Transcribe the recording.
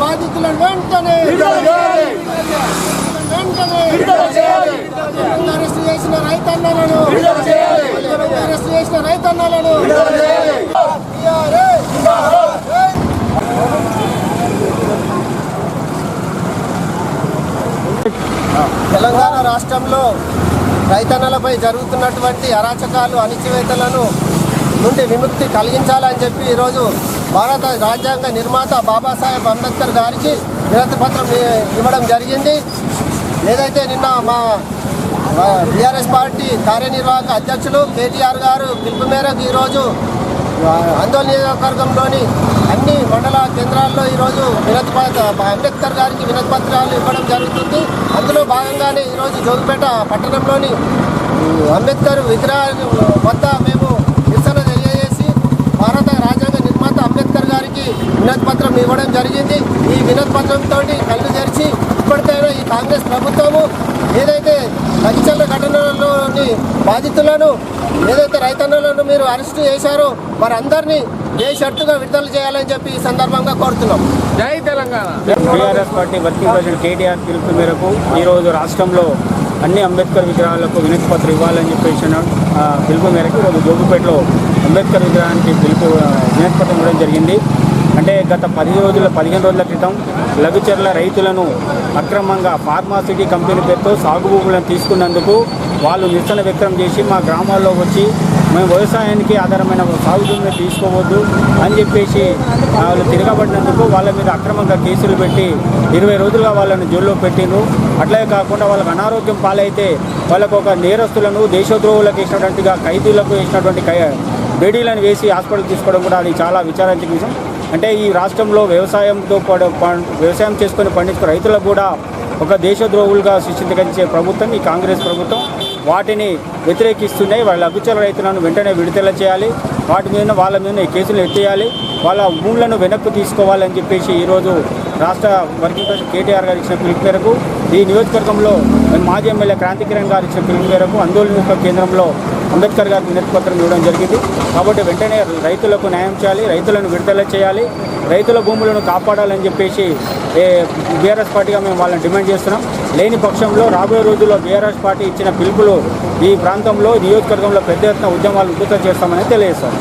బాధితులను వెంటనే రైతన్నలను తెలంగాణ రాష్ట్రంలో రైతన్నలపై జరుగుతున్నటువంటి అరాచకాలు అణిచివేతలను నుండి విముక్తి కలిగించాలని చెప్పి ఈరోజు భారత రాజ్యాంగ నిర్మాత బాబాసాహెబ్ అంబేద్కర్ గారికి వినతి పత్రం ఇవ్వడం జరిగింది. ఏదైతే నిన్న మా బీఆర్ఎస్ పార్టీ కార్యనిర్వాహక అధ్యక్షులు కేటీఆర్ గారు పిలుపు మేరకు ఈరోజు ఆందోళన నియోజకవర్గంలోని అన్ని మండల కేంద్రాల్లో ఈరోజు వినతి అంబేద్కర్ గారికి వినతి పత్రాలు ఇవ్వడం జరుగుతుంది. అందులో భాగంగానే ఈరోజు జోగిపేట పట్టణంలోని అంబేద్కర్ విగ్రహాన్ని వద్ద మేము నిరసన తెలియజేసి భారత రాజ్యాంగ నిర్మాత అంబేద్కర్ గారికి వినతి పత్రం ఇవ్వడం జరిగింది. ఈ వినతి పత్రంతో కళ్ళు తెరిచి ఇప్పటికైనా ఈ కాంగ్రెస్ ప్రభుత్వము ఏదైతే లగిచల్ల ఘటనలోని బాధితులను ఏదైతే రైతన్నలను మీరు అరెస్ట్ చేశారో వారందరినీ ఏ షర్టుగా విడుదల చేయాలని చెప్పి ఈ సందర్భంగా కోరుతున్నాం. జై Telangana. TRS party working president KTR పిలుపు మేరకు ఈరోజు రాష్ట్రంలో అన్ని అంబేద్కర్ విగ్రహాలకు వినతి పత్రం ఇవ్వాలని చెప్పేసి పిలుపు మేరకు ఈరోజు జోగుపేటలో అంబేద్కర్ విగ్రహానికి పిలుపు వినతి పత్రం ఇవ్వడం జరిగింది. అంటే గత పది రోజుల పదిహేను రోజుల క్రితం లఘుచర్ల రైతులను అక్రమంగా ఫార్మాసిటీ కంపెనీ పేరుతో సాగు భూములను తీసుకున్నందుకు వాళ్ళు నిరసన వ్యక్తం చేసి మా గ్రామాల్లో వచ్చి మేము వ్యవసాయానికి ఆధారమైన సాగు భూమిని తీసుకోవద్దు అని చెప్పేసి వాళ్ళు తిరగబడినందుకు వాళ్ళ మీద అక్రమంగా కేసులు పెట్టి ఇరవై రోజులుగా వాళ్ళని జైల్లో పెట్టిండ్రు. అట్లే కాకుండా వాళ్ళకి అనారోగ్యం పాలైతే వాళ్ళకు ఒక నేరస్తులను దేశద్రోహులకు వేసినటువంటిగా ఖైదీలకు వేసినటువంటి కై బేడీలను వేసి హాస్పిటల్ తీసుకోవడం కూడా అది చాలా విచారించిన విషయం. అంటే ఈ రాష్ట్రంలో వ్యవసాయంతో పడ- వ్యవసాయం చేసుకొని పండించుకున్న రైతులకు కూడా ఒక దేశద్రోహులుగా సృష్టించగలిగే ప్రభుత్వం ఈ కాంగ్రెస్ ప్రభుత్వం వాటిని వ్యతిరేకిస్తున్నాయి. వాళ్ళ అగుచల రైతులను వెంటనే విడుదల చేయాలి. వాటి మీద వాళ్ళ మీద ఈ కేసులు ఎత్తేయాలి. వాళ్ళ భూములను వెనక్కు తీసుకోవాలని చెప్పేసి ఈరోజు రాష్ట్ర వర్కింగ్ ప్రెసిడెంట్ కేటీఆర్ గారు ఇచ్చిన పిలుపు మేరకు ఈ నియోజకవర్గంలో మాజీ ఎమ్మెల్యే క్రాంతికిరణ్ గారు ఇచ్చిన పిలుపు మేరకు ఆందోళన కేంద్రంలో అంబేద్కర్ గారికి వినతి పత్రం ఇవ్వడం జరిగింది. కాబట్టి వెంటనే రైతులకు న్యాయం చేయాలి రైతులను విడుదల చేయాలి రైతుల భూములను కాపాడాలని చెప్పేసి ఏ బీఆర్ఎస్ పార్టీగా మేము వాళ్ళని డిమాండ్ చేస్తున్నాం. లేని పక్షంలో రాబోయే రోజుల్లో బీఆర్ఎస్ పార్టీ ఇచ్చిన పిలుపులు ఈ ప్రాంతంలో నియోజకవర్గంలో పెద్ద ఎత్తున ఉద్యమాలు ఉధృతం చేస్తామని తెలియజేస్తాం